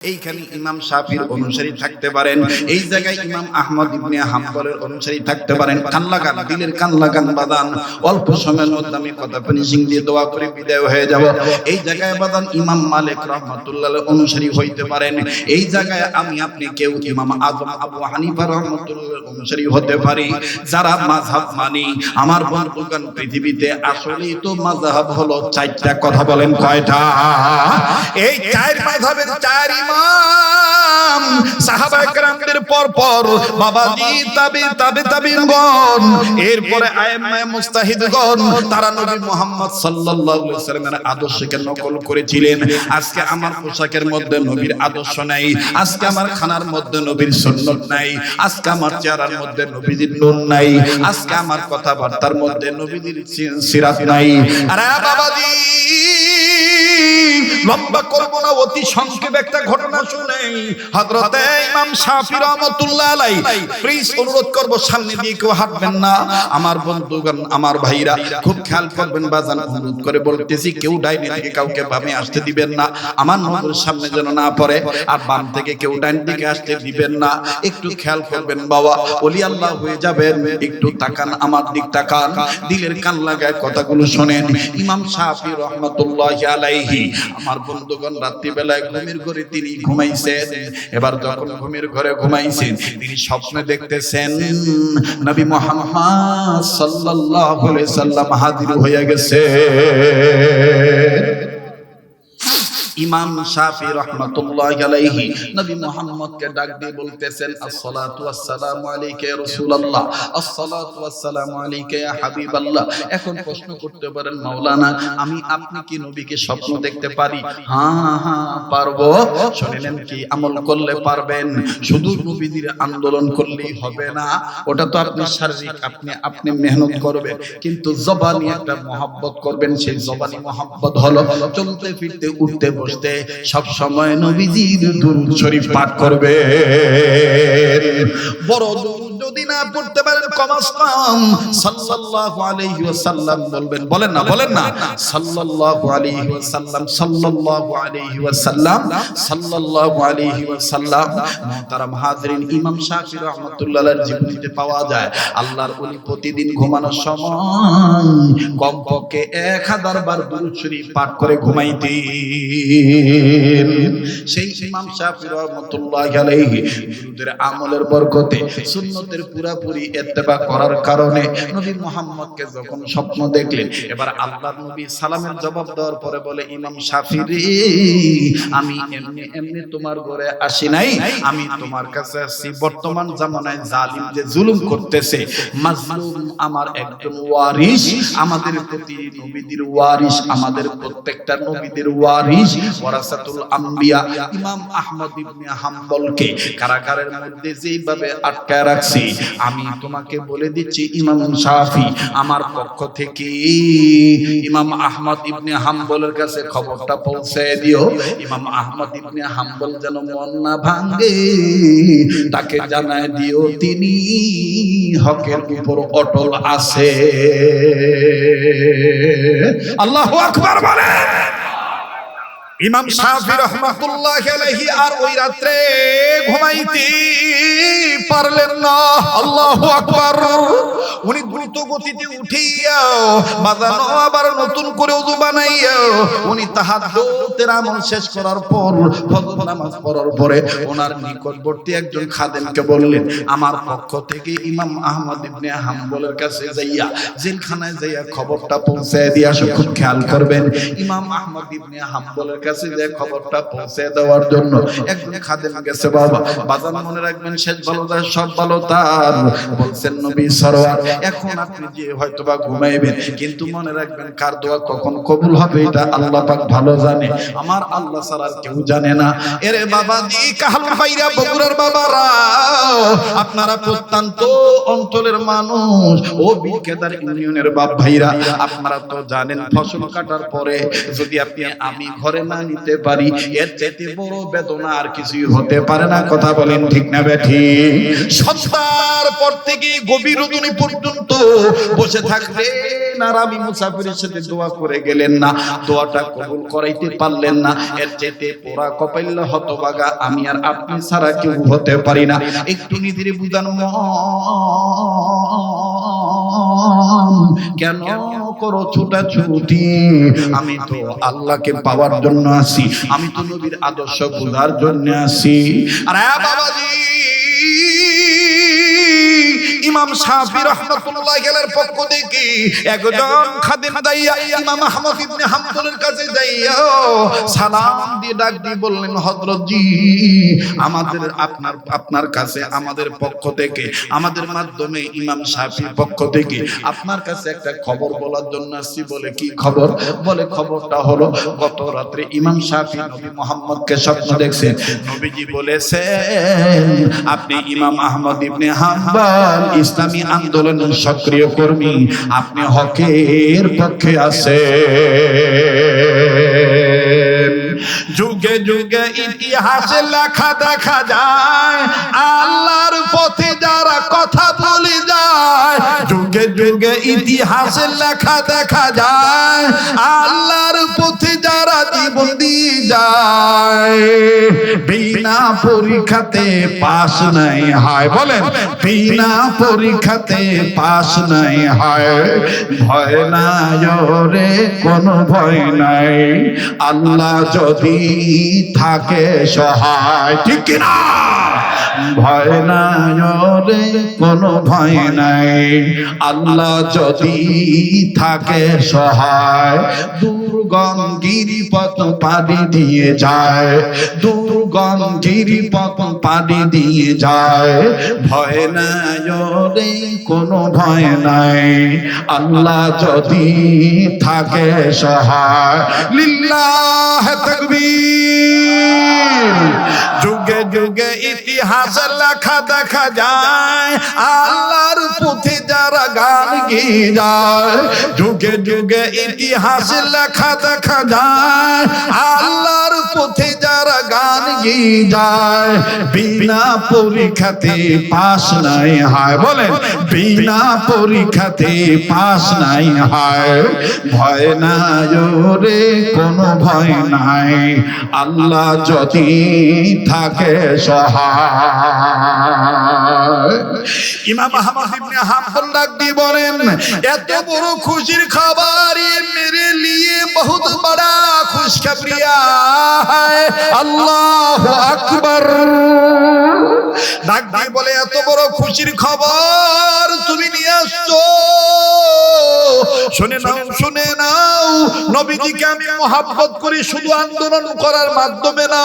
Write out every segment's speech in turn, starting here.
এইখানে ইমাম শাফির অনুসারী থাকতে পারেন, এই জায়গায় ইমাম আহমদ ইবনে হাম্বলের অনুসারী থাকতে পারেন। কান লাগান, দিলের কান লাগান বাদান, অল্প সময়ের মধ্যে আমি কথা ফিনিশিং দিয়ে দোয়া করে বিদায় হয়ে যাব। এই জায়গায় বাদান ইমাম মালিক রহমতুল্লাহ অনুসারী হইতে পারেন। এই জায়গায় আমি আপনি কেউ, ইমাম আজম আবু হানিফা রহমতুল্লাহ অনুসারী হতে পারি। যারা মাযহাব মানি, আমার বন্ধুগণ পৃথিবীতে আসলেই তো মাযহাব হলো চারটা কথা বলেন কয়টা? এই চার মাযহাবের চার ইমাম সাহাবা একরামদের পর পর বাবাজি, তাবি তাবি, তাবিনগণ, এরপরে আয়েমায়ে মুস্তাহিদগণ, তারা নবী মুহাম্মদ সাল্লাল্লাহু আলাইহি সাল্লামের আদর্শকে নকল করেছিলেন। আজকে আমার পোশাকের মধ্যে নবীর আদর্শ নাই, আজকে আমার খানার মধ্যে নবীর সুন্নাত নাই, আজকে আমার চেহারার মধ্যে নবীজির নূর নাই, আজকে আমার কথাবার্তার মধ্যে নবীজির সিরাত নাই। আরে বাবাজি! লম্বা করব না, অতি সংক্ষেপ একটা ঘটনা শুনে হযরতে ইমাম শাফি রহমাতুল্লাহ আলাই প্লিজ অনুরোধ করব, সামনে দিয়ে কেউ হাঁটবেন না। আমার বন্ধুগণ, আমার ভাইরা, খুব খেয়াল করবেন, বাজান অনুরোধ করে বলতেছি, কেউ ডাইনি থেকে কাউকে বামে আসতে দিবেন না। আমার নজর সামনে যেন না পড়ে, আর বাম থেকে কেউ ডাইন দিকে আসতে দিবেন না। একটু খেয়াল করবেন, বাবা ওলি আল্লাহ হয়ে যাবেন। একটু তাকান, আমার দিক তাকান। দিলের কান লাগায় কথাগুলো শোনেন। ইমাম শাফি রহমাতুল্লাহ আলাইহি আমার বন্ধুগণ রাত্রিবেলায় ঘুমের ঘরে তিনি ঘুমাইছেন। এবার যখন ঘুমের ঘরে ঘুমাইছেন, তিনি স্বপ্নে দেখতেছেন, নবী মুহাম্মদ সাল্লাল্লাহু আলাইহি সাল্লাম হাজির হয়ে গেছে। ইমাম শাফি রহমাতুল্লাহ আলাইহি নবী মুহাম্মদকে ডাক দিয়ে বলতেছেন, আসসালাতু ওয়াসসালামু আলাইকা ইয়া রাসূলুল্লাহ, আসসালাতু ওয়াসসালামু আলাইকা ইয়া হাবিবাল্লাহ। এখন প্রশ্ন করতে পারেন, মাওলানা, আমি আপনি কি নবীকে স্বপ্ন দেখতে পারি? হ্যাঁ হ্যাঁ পারব। শুনলেন কি, আমল করলে পারবেন। শুধু নবীদের আন্দোলন করলেই হবে না, ওটা তো আপনি শারীরিক, আপনি আপনি মেহনত করবেন। কিন্তু জবানি একটা মহাব্বত করবেন, সেই জবানি মহাব্বত হলো চলতে ফিরতে, উঠতে বসতে সব সময় নবীজির দুরুদ শরীফ পাঠ করবে বড় যদি না পড়তে পারেন কমাস কম সাল্লাল্লাহু আলাইহি ওয়াসাল্লাম বলবেন, বলেন না বলেন না। সাল্লাল্লাহু আলাইহি ওয়াসাল্লাম, সাল্লাল্লাহু আলাইহি ওয়াসাল্লাম, সাল্লাল্লাহু আলাইহি ওয়াসাল্লাম। ইমাম শাফি রাহমাতুল্লাহ আলাইহির জীবনীতে পাওয়া যায়, আল্লাহর ওলি প্রতিদিন ঘুমানোর সময় কমপক্ষে 1000 বার দুরূদ শরীফ পাঠ করে ঘুমাইতেন। সেই ইমাম শাফি রাহমাতুল্লাহ আলাইহি দুরূদের আমলের বরকতে সুন্নতের পুরাপুরি ইত্তেবা করার কারণে নবী মুহাম্মদকে যখন স্বপ্ন দেখলেন, এবার আল্লাহর নবী সালামের জবাব দেওয়ার পরে বলে, ইমাম শাফি রে, আমি এমনি এমনি তোমার ঘরে আসি নাই, আমি তোমার কাছে আসছি বর্তমান জামানায় জালিম যে জুলুম করতেছে, মাজলুম আমার একজন ওয়ারিস আমাদের প্রতি নবীদের ওয়ারিস আমাদের প্রত্যেকটা নবীদের ওয়ারিস ওয়ারাসাতুল আম্বিয়া, ইমাম আহমদ ইবনে হাম্বলকে কারাগারের মধ্যে যেইভাবে আটকায় রাখছি আমি তোমাকে বলে দিচ্ছি ইমাম শাফি আমার পক্ষ থেকে ইমাম আহমদ ইবনে হাম্বলের কাছে খবরটা পৌঁছে দিও। ইমাম আহমদ ইবনে হাম্বল যেন মন না ভাঙে, তাকে জানায় দিও, তিনি হকের উপর অটল আছে। আল্লাহু আকবার বলে ইমাম শাফি রহমাতুল্লাহ আলাইহি আর ওই রাত্রে ঘুমাইতে পারলেন না। আল্লাহু আকবার। উনি দ্রুত গতিতে উঠিয়া বাজানো আবার নতুন করে ওযু বানাইয়া উনি তাহাজ্জুদের আমল শেষ করার পর ফজর নামাজ পড়ার পরে ওনার নিকটবর্তী একজন খাদেমকে বললেন আমার পক্ষ থেকে ইমাম আহমদ ইবনে হাম্বলের কাছে যাইয়া জেলখানায় যাইয়া খবরটা পৌঁছে দিয়ে আসো খুব খেয়াল করবেন। ইমাম আহমদ ইবনে হাম্বলের কাছে যে খবরটা পৌঁছে দেওয়ার জন্য একজন খাদেম গেছে বাবা। বাজান মনে রাখবেন শেষ ভালো তার সব ভালো তার বলছেন নবী সরোয়ার এখন আপনি যে হয়তোবা ঘুমাইবেন কিন্তু মনে রাখবেন কার দোয়া কখন কবুল হবে এটা আল্লাহ পাক ভালো জানে। আমার আল্লাহ ছাড়া কেউ জানে না। এরে বাবা জি কাহাল ভাইরা বগুড়ার বাবারা। আপনারা প্রত্যন্ত অঞ্চলের মানুষ ও বিকেদার ইউনিয়নের বাপ ভাইরা আপনারা তো জানেন ফসল কাটার পরে যদি আপনি আমি ঘরে না নিতে পারি। এর চাইতে বড় বেদনা আর কিছুই হতে পারে না। কথা বলেন ঠিক না বেঠি সন্ধ্যার পর থেকে গভীর রজনী পর্যন্ত বসে থাকবেন আর আমি মুসাফিরের সাথে দোয়া করে গেলেন না। দোয়াটা কবুল করাইতে পারলেন না। এর যেতে পোড়া কপাইল হতবাগা আমি আর আপনি ছাড়া কেউ হতে পারি না। একটু নিধিরে বুঝান কেন করো ছুটাছুটি। আমি তো আল্লাহকে পাওয়ার জন্য আসি। আমি তো নবীর আদর্শ বোঝার জন্য আসি। আরে বাবাজি! ইমাম শাফি রহমাতুল্লাহ আলাইহির পক্ষ থেকে একজন খাদেম দাইয়া ইমাম আহমদ ইবনে হাম্বলের কাছে যাইয়া সালাম দিয়ে ডাক দিয়ে বললেন হযরত জি আমাদের আপনার আপনার কাছে আমাদের পক্ষ থেকে আমাদের মাধ্যমে ইমাম শাফির পক্ষ থেকে আপনার কাছে একটা খবর বলার জন্য আসছি। বলে কি খবর? বলে খবরটা হলো গত রাত্রে ইমাম শাফি নবী মোহাম্মদকে স্বপ্ন দেখছেন। নবীজি বলেছেন আপনি ইমাম আহমদ ইবনে হাম্বল ইসলামী আন্দোলনের সক্রিয় কর্মী আপনি হকের পক্ষে আছে যুগে যুগে ইতিহাসে লেখা দেখা যায়। ইতিহাসে লেখা দেখা যায় আল্লাহর পথে যারা জীবন দিয়ে যায় বিনা পরীক্ষাতে পাস নাই হয়। বলেন বিনা পরীক্ষাতে পাস নাই হয়। ভয় নাই রে কোনো ভয় নাই। আল্লাহ যদি থাকে সহায়। ঠিক না ভয় নাই রে কোনো ভয় নাই। আল্লাহ যদি থাকে সহায় দুর্গম গিরিপথ পাড়ি দিয়ে যায় দুর্গম গিরিপথ পাড়ি দিয়ে যায়। ভয় নাই রে কোনো ভয় নাই। আল্লাহ যদি থাকে সহায়, লিল্লাহ তাকবীর। যুগে যুগে ইতিহাস লেখা দেখা যায়। আল্লাহর পথে যারা গান গিয়ে যায় যুগে যুগে ইতিহাস লেখা দেখা যায়। আল্লাহর পথে যারা গান গিয়ে যায়, বিনা পরীক্ষাতে পাস নাই হয়। বলে বিনা পরীক্ষাতে পাস নাই হয়। ভয় নাই রে কোনো ভয় নাই। আল্লাহ যদি থাকে থাকে সহায় ডাক খুশির খাবার মেরে লিয়ে বহুত বড়া খুশখবরিয়া হায়। আল্লাহু আকবার। ডাক দিয়ে বলে, এত বড় খুশির খবর তুমি নিয়ে আসছো। শুনে নাও শুনে নাও। নবীজিকে আমি মহাব্বত করি, শুধু আন্দোলন করার মাধ্যমে না।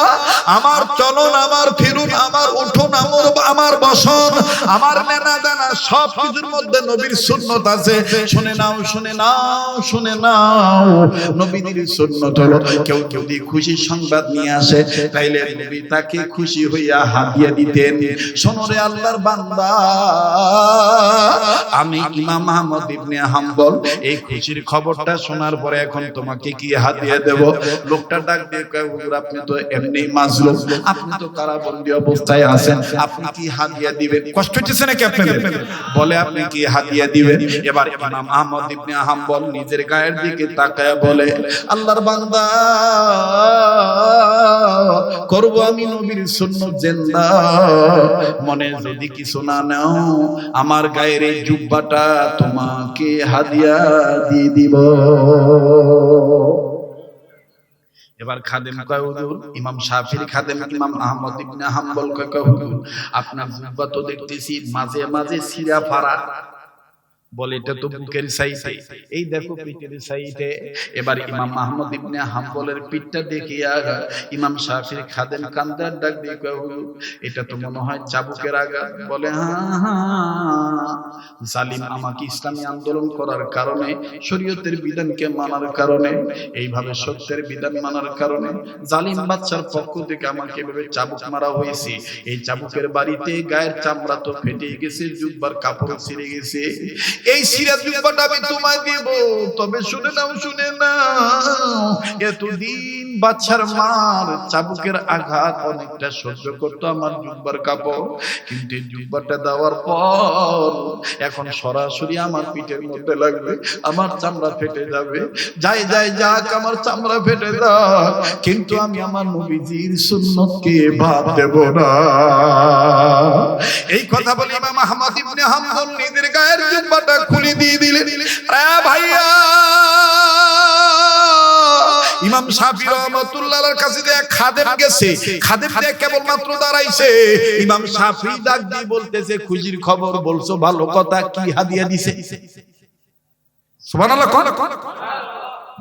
আমার চলন, আমার ফিরুন, আমার উঠুন, আমার আমার বসন, আমার নেনা দানা সব কিছুর মধ্যে নবীর সুন্নত আছে। শুনে নাও শুনে নাও শুনে নাও। নবীর সুন্নত হলো, কেউ কেউ খুশির সংবাদ নিয়ে আসে, তাইলে নবী তাকে খুশি হইয়া দিতেন। আল্লাহর বান্দা, আমি ইমাম ইবনে হাম্বল, এই খুশির খবরটা শোনার পরে এখন তোমাকে কি হাদিয়া দেব? লোকটা ডাক দিয়ে আপনি তো এমনি মাজলুম। আপনি তো কারাবন্দী অবস্থায় আছেন। আপনি কি হাদিয়া দিবেন? কষ্ট হচ্ছে নাকি আপনাদের? বলে আপনি কি হাদিয়া দিবেন? এবার ইমাম আহমদ ইবনে হাম্বল নিজের গায়ের দিকে তাকায় বলে, আল্লাহর বান্দা, করব আমি নবীর সুন্নত জিন্দা। মনে যদি কিছু না নাও, আমার গায়ের এই জুব্বাটা তোমাকে হাদিয়া দিয়ে দিব। এবার খাদেম কয় ইমাম শাফির খাদেম, ইমাম আহমদ ইবনে হাম্বল কয় আপনার তো দেখতেছি, মাঝে মাঝে সিরা ফাড়া বলে এটা তো বুকের এই দেখো পিঠের এবার ইমাম আহমদ ইবনে হাম্বলের পিঠটা দেখিয়া ইমাম শাফির খাদেম কান্দার ডাক দিয়ে এটা তো মনে হয় চাবুকের আগা বলে হ্যাঁ হ্যাঁ জালিম আমাকে ইসলামী আন্দোলন করার কারণে শরীয়তের বিধানকে মানার কারণে এইভাবে সত্যের বিধান মানার কারণে জালিম বাচ্চার পক্ষ থেকে আমাকে এভাবে চাবুক মারা হয়েছে এই চাবুকের বাড়িতে গায়ের চামড়া তো ফেটে গেছে জুব্বার কাপড় ছিঁড়ে গেছে এই সিরা জুব্বাটা আমি তোমায় দেব। তবে শুনে নাও শুনে নাও। এতদিন বাচ্চার মার চাবুকের আঘাত অনেকটা সহ্য করতো আমার জুব্বার কাপড়। কিন্তু এই জুব্বাটা দেওয়ার পর এখন সরাসরি আমার পিঠের মধ্যে লাগবে। আমার চামড়া ফেটে যাবে। যাই যাই যাক, আমার চামড়া ফেটে যাক। কিন্তু আমি আমার নবীজির সুন্নতকে বাদ দেব না। এই কথা বলে ইমাম আহমদ ইবনে হাম্বল নিজের গায়ের জুব্বাটা খুলে দিয়ে দিলেন ভাইয়া, ইমাম শাফি রহমতুল্লাহর কাছে দিয়ে খাদেম গেছে, খাদেম দিয়ে কেবল মাত্র দাঁড়াইছে, ইমাম শাফি ডাক দিয়ে বলতেছে, খুশির খবর বলছো, ভালো কথা, কি হাদিয়া দিছে? সুবহানাল্লাহ, কোন।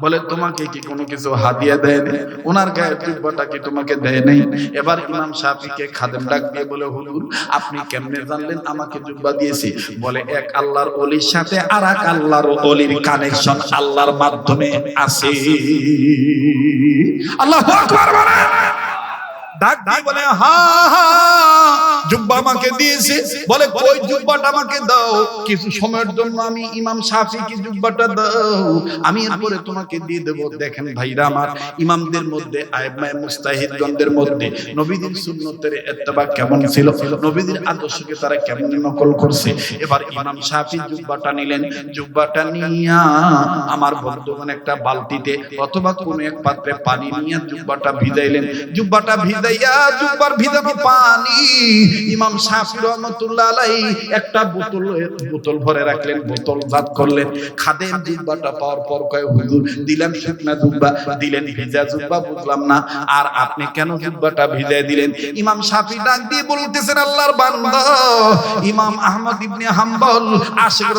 বলে, তোমাকে কি কোনো কিছু হাদিয়া দেয় নাই? ওনার গায়ের জুব্বাটা কি তোমাকে দেয় নাই? এবার ইমাম শাফিকে খাদেম ডাক দিয়ে বলে, হুজুর, আপনি কেমনে জানলেন? আমাকে জুব্বা দিয়েছি। বলে, এক আল্লাহর অলির সাথে আর এক আল্লাহর অলির কানেকশন আল্লাহর মাধ্যমে আছে। আল্লাহ আকবার বলে। ডাক দিয়ে বলে হা হা। জুব্বা আমাকে দিয়েছে। বলে, কই জুব্বাটা আমাকে দাও? কিছু সময়ের জন্য আমি ইমাম শাফিকে জুব্বাটা দাও? আমি এরপরে তোমাকে দিয়ে দেব। দেখেন ভাইরা আমার, ইমামদের মধ্যে, আইমায়ে মুস্তাহিদগণদের মধ্যে নবীদের সুন্নতের ইত্তেবা কেমন ছিল? নবীদের আদর্শকে তারা কেমন নকল করছে? এবার ইমাম শাফি জুব্বাটা নিলেন। জুব্বাটা নিয়া আমার বর্তমান একটা বালতিতে অথবা কোন এক পাত্রে পানি নিয়ে জুব্বাটা ভিজাইলেন। জুব্বাটা ভিজাইয়া, জুব্বার ভিজানো পানি। ইমাম রহমাতুল্লাহ আলাইহি একটা বোতল বোতল ভরে রাখলেন, বোতল করলেন। খাদেম পাওয়ার পর কয়, হুজুর শুকনা জুব্বা দিলেন, ভিজা জুব্বা বুঝলাম না। আর আপনি কেন জুব্বাটা ভিজাই দিলেন? ইমাম ডাক দিয়ে বলতেছেন, আল্লাহর বান্দা, ইমাম আহমদ ইবনে হাম্বল, আশিক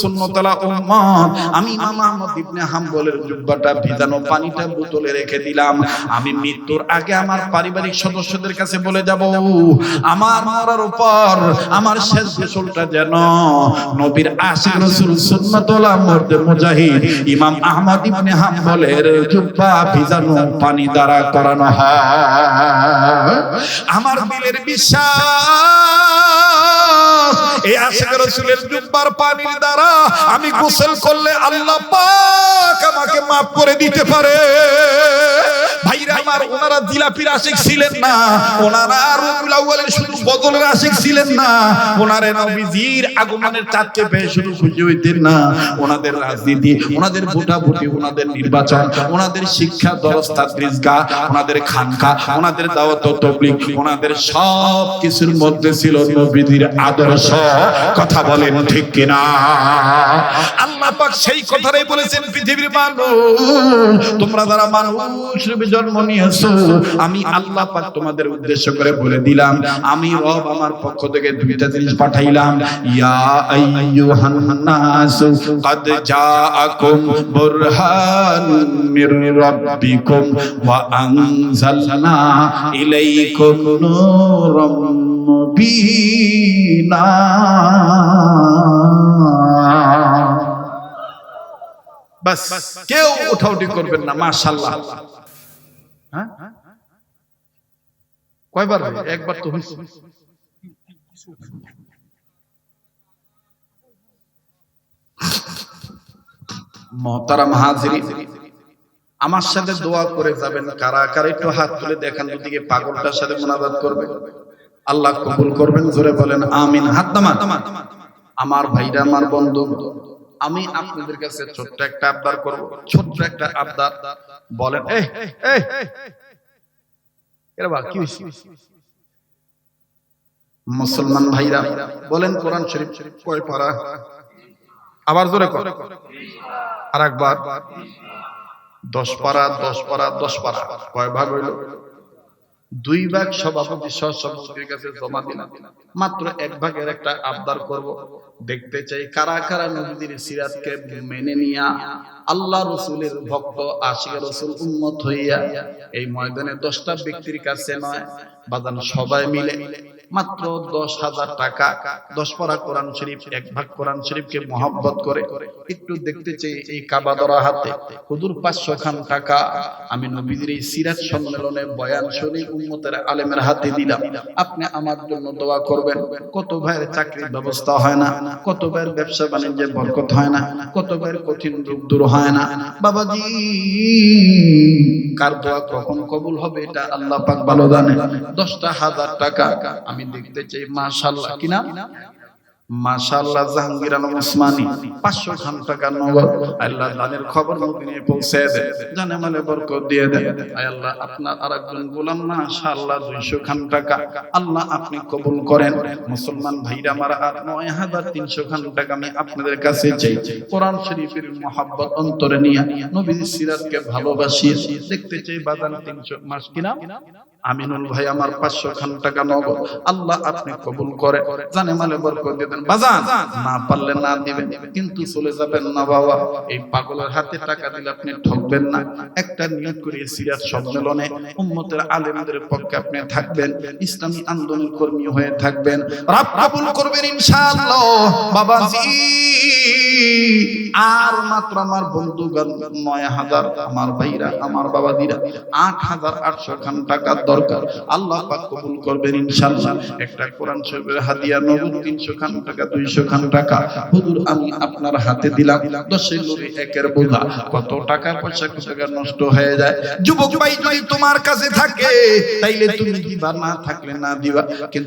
সুন্নাতালা উম্মত আমি ইমাম আহমদ ইবনে হাম্বলের জুব্বাটা ভিজানো পানিটা বোতলে রেখে দিলাম। আমি মৃত্যুর আগে আমার পারিবারিক সদস্যদের কাছে বলে যাব। আমার মরার উপর, আমার শেষ গোসলটা যেন নবীর আশিক রাসূল সুন্নাতুল্লাহ মর্দে মুজাহিদ ইমাম আহমদ ইবনে হাম্বলের জুব্বা ভিজানো পানি দ্বারা করানো হয়। আমার দিলের বিশ্বাস, এই আশিক রাসূলের জুব্বার পানির দ্বারা আমি গোসল করলে আল্লাহ পাক আমাকে মাফ করে দিতে পারে। ভাইরা আমার ওনারা জিলাপির আশিক ছিলেন না, ওনারা রবিউল আউয়ালের শুধু বদলের আশিক ছিলেন না। ওনারে নবীজির আগমনের চাঁদকে হইতেন না। ওনাদের রাজনীতি, ওনাদের ভোটাভুটি, ওনাদের নির্বাচন, ওনাদের শিক্ষা ওনাদের খানকা, ওনাদের দাওয়াত ও তবলিগ, ওনাদের সব কিছুর মধ্যে ছিল নবীজির আদর্শ। কথা বলেন ঠিক কিনা? আল্লাহ পাক সেই কথাটাই বলেছেন পৃথিবীর মানুষ। তোমরা যারা মানুষ রূপে জন্ম নিয়েছো আমি আল্লাহ পাক তোমাদের উদ্দেশ্য করে বলে দিলাম আমি রব আমার পক্ষ থেকে দুইটা জিনিস পাঠাইলাম ইয়া আইয়ুহান নাস قد جاءكم برهان من ربكم وأنزلنا إليكم نورا مبينا বাস কেউ উঠাউটি করবেন না মাশাআল্লাহ হ্যাঁ? কয়বার হয়? একবার তো হাজিরি আমার সাথে দোয়া করে যাবেন কারা? কারা একটু হাত তুলে দেখান, দুদিকে পাগলটার সাথে মোনাজাত করবে। আল্লাহ কবুল করবেন, জোরে বলেন, আমিন। হাত আমার ভাইরা, আমার বন্ধু। আমি আপনাদের কাছে ছোট্ট একটা আবদার করব। ছোট্ট একটা আবদার। বলেন। এই এই এরা বা কি হইছে? মুসলমান ভাইরা বলেন কোরআন শরীফ কয় পারা? আবার জোরে কর। আর একবার দশ পারা দশ পারা দশ পারা। কয় ভাগ হইল? দুই ভাগ সভাপতি সভাপতির কাছে জমা দিলাম। মাত্র এক ভাগের একটা আবদার করব। দেখতে চাই কারা কারা নবীদের সিরাতকে মেনে নিয়া আল্লাহ রসুলের ভক্ত, আশিক রসুল উন্মত হইয়া এই ময়দানে দশটা ব্যক্তির কাছে নয় বাদান সবাই মিলে মাত্র দশ হাজার টাকা, দশ পারা কোরআন শরীফ, এক ভাগ কোরআন শরীফকে মহব্বত করে একটু দেখতে চাই এই কাবা ধরা হাতে হুজুর পাঁচশো খান টাকা আমি নবীদের এই সিরাত সম্মেলনে বয়ান শরীফ উম্মতের আলেমের হাতে দিলাম। আপনি আমার জন্য দোয়া করবেন, কত ভাইয়ের চাকরির ব্যবস্থা হয় না, কত ভাইয়ের ব্যবসা বাণিজ্যের বরকত হয় না, কত ভাইয়ের কঠিন রূপ দূর হয় না। বাবাজি, কার দোয়া কখন কবুল হবে এটা আল্লাহ পাক ভালো জানে দশটা হাজার টাকা আমি দেখতে চাই মাশাল্লাহ কিনা? মাশাআল্লাহ, জাহাঙ্গীর আলম ওসমানী 500 খান টাকা নগদ। আল্লাহ দানের খবর মদিনে পৌঁছে দেয়। জানে মালে বরকত দিয়ে দেয়। আল্লাহ, আপনার আরেকজন গোলাম, মাশাআল্লাহ 200 খান টাকা। আল্লাহ আপনি কবুল করেন। মুসলমান ভাইরা আমার আর 9300 খান টাকা আমি আপনাদের কাছে চাই। কোরআন শরীফের মহব্বত অন্তরে নিয়ে নবীর সিরাতকে ভালোবাসি। দেখতে চাই বাদান 300 মাস, কিনা? আমিনুল ভাই, আমার পাঁচশো খান টাকা নগদ। আল্লাহ আপনি কবুল করে জানে মালে বরকত দিয়ে দেন। বাজান, না পারলে না দিবেন, কিন্তু চলে যাবেন না বাবা। এই পাগলের হাতে টাকা দিলে আপনি ঠকবেন না। একটা নিয়োগ করে সিরাত সম্মেলনে উম্মতের আলেমদের পক্ষে আপনি থাকবেন, ইসলামী আন্দোলন কর্মী হয়ে থাকবেন। রব কবুল করবেন ইনশাআল্লাহ। বাবাজি, আর মাত্র আমার বন্ধুগণ নয় হাজার, আমার ভাইরা, আমার বাবাদিরা আট হাজার আটশো খান টাকার দরকার। আল্লাহ পাক কবুল করবেন ইনশাআল্লাহ। একটা কোরআন শরীফের হাদিয়া নগদ তিনশো খান টাকা, দুইশো খান টাকা। হুজুর, আমি আপনার হাতে দিলাম। দশে নুরি একের বোঝা। কত টাকা পয়সা, কত টাকা নষ্ট হয়ে যায়। যুবক ভাই, যদি তোমার কাছে থাকে, তাইলে তুমি দিবা, না থাকলে না দিবা। কিন্তু